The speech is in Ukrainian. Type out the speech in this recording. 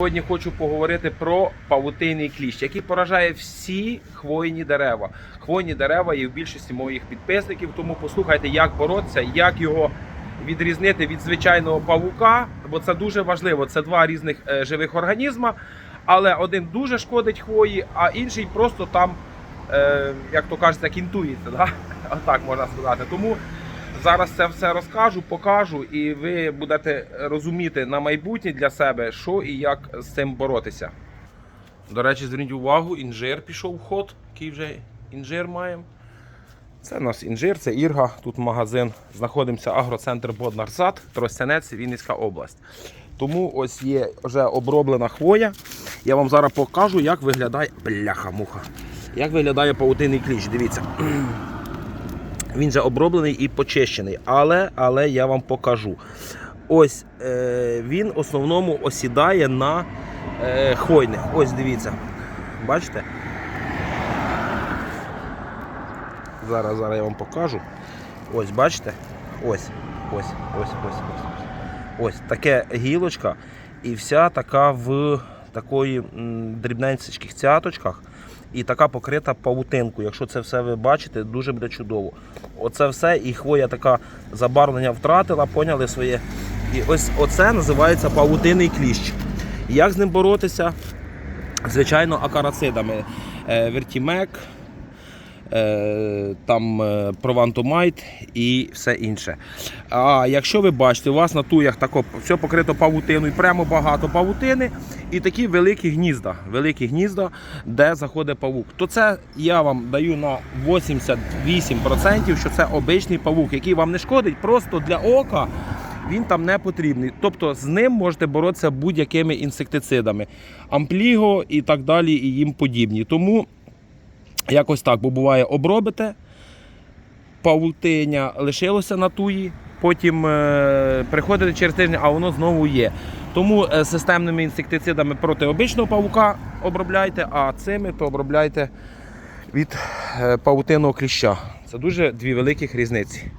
Сьогодні хочу поговорити про павутинний кліщ, який поражає всі хвойні дерева. Хвойні дерева є в більшості моїх підписників, тому послухайте, як боротися, як його відрізнити від звичайного павука, бо це дуже важливо. Це два різних е, живих організма, але один дуже шкодить хвої, а інший просто там, е, як то кажеться, кінтується. Да? Отак можна сказати. Тому Зараз це все розкажу, покажу, і ви будете розуміти на майбутнє для себе, що і як з цим боротися. До речі, зверніть увагу, інжир пішов в ход, який вже інжир маємо. Це у нас інжир, це Ірга, тут магазин. Знаходимося агроцентр Боднарсад, Тростянець, Вінницька область. Тому ось є вже оброблена хвоя. Я вам зараз покажу, як виглядає. Бляха-муха. Як виглядає паутинний кліч. Дивіться. Він же оброблений і почищений, але, але я вам покажу. Ось е, він основному осідає на е, хвойних. Ось дивіться. Бачите? Зараз, зараз я вам покажу. Ось, бачите? Ось, ось, ось, ось, ось. Ось таке гілочка і вся така в такої дрібненьких цяточках і така покрита павутинкою. Якщо це все ви бачите, дуже буде чудово. Оце все, і хвоя така забарвлення втратила, поняли своє. І ось оце називається павутинний кліщ. Як з ним боротися? Звичайно, акарацидами. Е, Вертімек, там е, Провантомайт і все інше. А якщо ви бачите, у вас на туях тако все покрито павутиною, прямо багато павутини і такі великі гнізда, великі гнізда, де заходить павук, то це я вам даю на 88%, що це обичний павук, який вам не шкодить, просто для ока. Він там не потрібний. Тобто з ним можете боротися будь-якими інсектицидами, ампліго і так далі, і їм подібні. Тому якось так, бо буває, обробите, павутиня лишилося на туї, потім е, приходите через тиждень, а воно знову є. Тому е, системними інсектицидами проти обичного павука обробляйте, а цими то обробляйте від е, павутинного кліща. Це дуже дві великих різниці.